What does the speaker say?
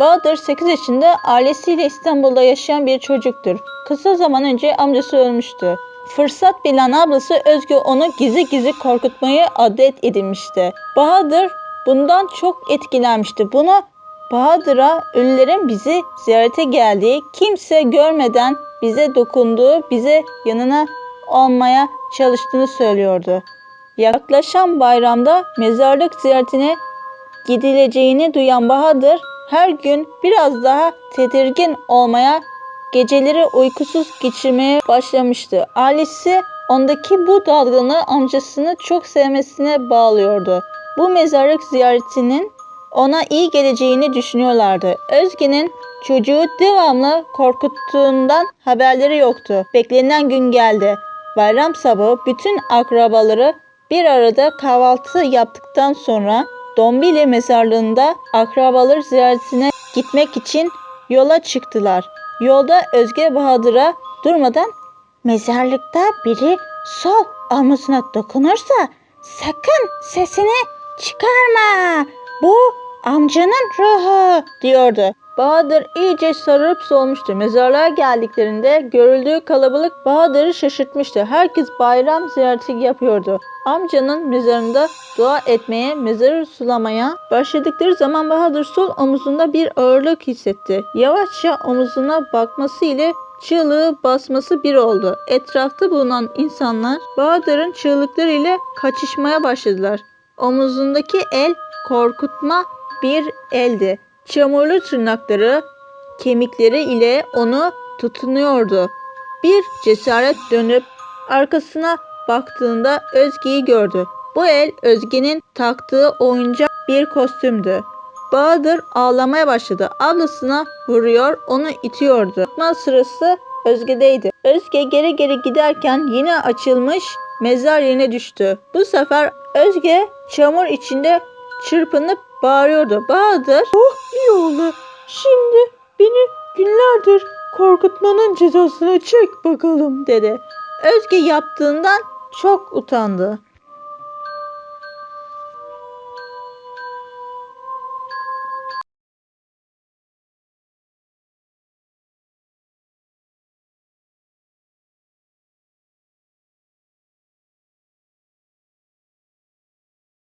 Bahadır 8 yaşında ailesiyle İstanbul'da yaşayan bir çocuktur. Kısa zaman önce amcası ölmüştü. Fırsat bilen ablası Özgü onu gizli gizli korkutmayı adet edinmişti. Bahadır bundan çok etkilenmişti. Buna Bahadır'a ölülerin bizi ziyarete geldiği, kimse görmeden bize dokunduğu, bize yanına almaya çalıştığını söylüyordu. Yaklaşan bayramda mezarlık ziyaretine gidileceğini duyan Bahadır her gün biraz daha tedirgin olmaya, geceleri uykusuz geçirmeye başlamıştı. Ailesi ondaki bu dalgınlığı amcasını çok sevmesine bağlıyordu. Bu mezarlık ziyaretinin ona iyi geleceğini düşünüyorlardı. Özge'nin çocuğu devamlı korkuttuğundan haberleri yoktu. Beklenen gün geldi. Bayram sabahı bütün akrabaları bir arada kahvaltı yaptıktan sonra Dombili mezarlığında akrabaları ziyaretine gitmek için yola çıktılar. Yolda Özge Bahadır'a durmadan mezarlıkta biri sol omuzuna dokunursa sakın sesini çıkarma. Bu amcanın ruhu diyordu. Bahadır iyice sarıp solmuştu. Mezarlığa geldiklerinde görüldüğü kalabalık Bahadır'ı şaşırtmıştı. Herkes bayram ziyareti yapıyordu. Amcanın mezarında dua etmeye, mezarı sulamaya başladıkları zaman Bahadır sol omuzunda bir ağırlık hissetti. Yavaşça omuzuna bakması ile çığlığı basması bir oldu. Etrafta bulunan insanlar Bahadır'ın çığlıkları ile kaçışmaya başladılar. Omuzundaki el korkutma bir eldi. Çamurlu tırnakları, kemikleri ile onu tutunuyordu. Bir cesaret dönüp arkasına baktığında Özge'yi gördü. Bu el Özge'nin taktığı oyuncak bir kostümdü. Bahadır ağlamaya başladı. Ablasına vuruyor, onu itiyordu. Tutma sırası Özge'deydi. Özge geri geri giderken yine açılmış mezar yerine düştü. Bu sefer Özge çamur içinde çırpınıp bağırıyordu. Bahadır, oh iyi oldu. Şimdi beni günlerdir korkutmanın cezasını çek bakalım dedi. Özge yaptığından çok utandı.